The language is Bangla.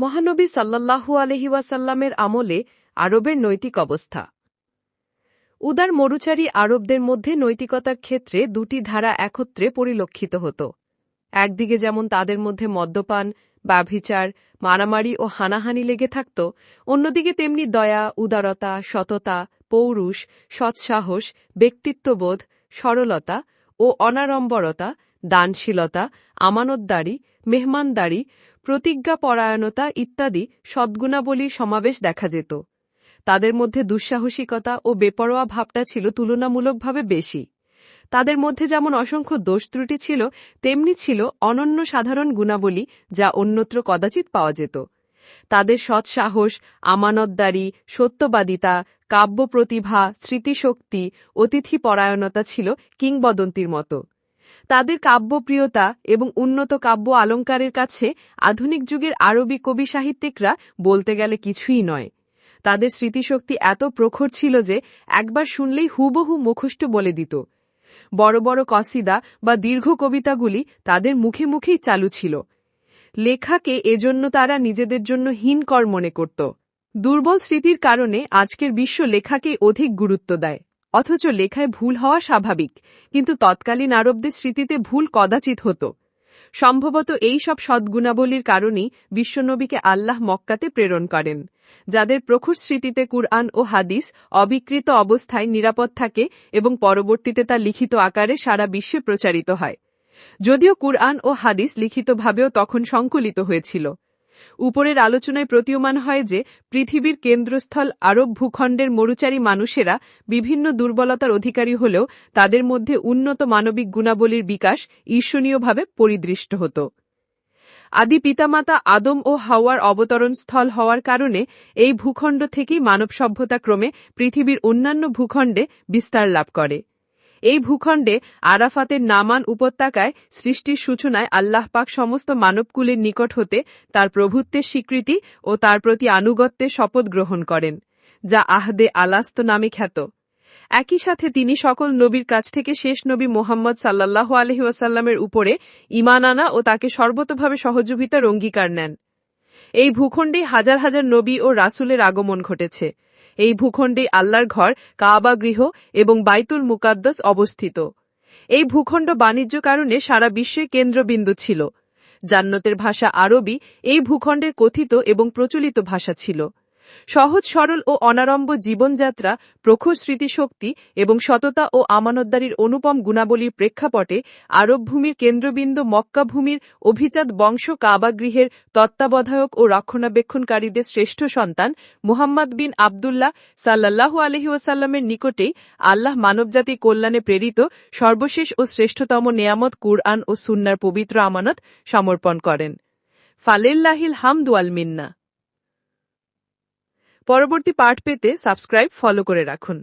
মহানবী সাল্লাল্লাহু আলহিওয়াসাল্লামের আমলে আরবের নৈতিক অবস্থা। উদার মরুচারী আরবদের মধ্যে নৈতিকতার ক্ষেত্রে দুটি ধারা একত্রে পরিলক্ষিত হতো। একদিকে যেমন তাদের মধ্যে মদ্যপান, ব্যভিচার, মারামারি ও হানাহানি লেগে থাকত, অন্যদিকে তেমনি দয়া, উদারতা, সততা, পৌরুষ, সৎসাহস, ব্যক্তিত্ববোধ, সরলতা ও অনাড়ম্বরতা, দানশীলতা, আমানতদারি, মেহমানদারি, প্রতিজ্ঞাপরায়ণতা ইত্যাদি সদ্গুণাবলীর সমাবেশ দেখা যেত। তাদের মধ্যে দুঃসাহসিকতা ও বেপরোয়া ভাবটা ছিল তুলনামূলকভাবে বেশি। তাদের মধ্যে যেমন অসংখ্য দোষ ত্রুটি ছিল, তেমনি ছিল অনন্য সাধারণ গুণাবলী যা অন্যত্র কদাচিৎ পাওয়া যেত। তাদের সৎসাহস, আমানতদারি, সত্যবাদিতা কাব্য প্রতিভা স্মৃতিশক্তি অতিথি পরায়ণতা ছিল কিংবদন্তির মতো। তাদের কাব্যপ্রিয়তা এবং উন্নত কাব্য আলঙ্কারের কাছে আধুনিক যুগের আরবি কবি সাহিত্যিকরা বলতে গেলে কিছুই নয়। তাদের স্মৃতিশক্তি এত প্রখর ছিল যে একবার শুনলেই হুবহু মুখষ্ট বলে দিত। বড় বড় কসিদা বা দীর্ঘ কবিতাগুলি তাদের মুখে মুখেই চালু ছিল। লেখাকে এজন্য তারা নিজেদের জন্য হীনকর মনে করত। দুর্বল স্মৃতির কারণে আজকের বিশ্ব লেখাকে অধিক গুরুত্ব দেয়। অথচ লেখায় ভুল হওয়া স্বাভাবিক, কিন্তু তৎকালীন আরবদের স্মৃতিতে ভুল কদাচিৎ হতো। সম্ভবত এই সব সদ্গুণাবলীর কারণেই বিশ্বনবীকে আল্লাহ মক্কাতে প্রেরণ করেন, যাদের প্রখর স্মৃতিতে কুরআন ও হাদিস অবিকৃত অবস্থায় নিরাপদ থাকে এবং পরবর্তীতে তা লিখিত আকারে সারা বিশ্বে প্রচারিত হয়। যদিও কুরআন ও হাদিস লিখিতভাবেও তখন সংকলিত হয়েছিল। উপরের আলোচনায় প্রতীয়মান হয় যে, পৃথিবীর কেন্দ্রস্থল আরব ভূখণ্ডের মরুচারী মানুষেরা বিভিন্ন দুর্বলতার অধিকারী হলেও তাদের মধ্যে উন্নত মানবিক গুণাবলীর বিকাশ ঈর্ষণীয়ভাবে পরিদৃষ্ট হতো। আদি পিতামাতা আদম ও হাওয়ার অবতরণ স্থল হওয়ার কারণে এই ভূখণ্ড থেকেই মানব সভ্যতা ক্রমে পৃথিবীর অন্যান্য ভূখণ্ডে বিস্তার লাভ করে। এই ভূখণ্ডে আরাফাতের নামান উপত্যকায় সৃষ্টির সূচনায় আল্লাহ পাক সমস্ত মানবকুলের নিকট হতে তার প্রভুত্বের স্বীকৃতি ও তার প্রতি আনুগত্যের শপথ গ্রহণ করেন, যা আহদে আলাস্ত নামে খ্যাত। একই সাথে তিনি সকল নবীর কাছ থেকে শেষ নবী মোহাম্মদ সাল্লাহ আলহিউসাল্লামের উপরে ইমান আনা ও তাকে সর্বতভাবে সহযোগিতার অঙ্গীকার নেন। এই ভূখণ্ডে হাজার হাজার নবী ও রাসুলের আগমন ঘটেছে। এই ভূখণ্ডে আল্লাহর ঘর, কাবা গৃহ এবং বাইতুল মুকাদ্দাস অবস্থিত। এই ভূখণ্ড বাণিজ্য কারণে সারা বিশ্বে কেন্দ্রবিন্দু ছিল। জান্নতের ভাষা আরবি এই ভূখণ্ডের কথিত এবং প্রচলিত ভাষা ছিল। সহজ, সরল ও অনারম্ব জীবনযাত্রা, প্রখর স্মৃতিশক্তি এবং সততা ও আমানতদারির অনুপম গুণাবলীর প্রেক্ষাপটে আরব ভূমির কেন্দ্রবিন্দু মক্কা ভূমির অভিজাত বংশ কাবাগৃহের তত্ত্বাবধায়ক ও রক্ষণাবেক্ষণকারীদের শ্রেষ্ঠ সন্তান মুহাম্মদ বিন আবদুল্লাহ সাল্লাহ আলহিউসাল্লামের নিকটেই আল্লাহ মানবজাতি কল্যাণে প্রেরিত সর্বশেষ ও শ্রেষ্ঠতম নেয়ামত কুরআন ও সুন্নার পবিত্র আমানত সমর্পণ করেন। ফালেল্লাহিল হামদুয়াল মিন্না। পরবর্তী পাঠ পেতে সাবস্ক্রাইব ফলো করে রাখুন।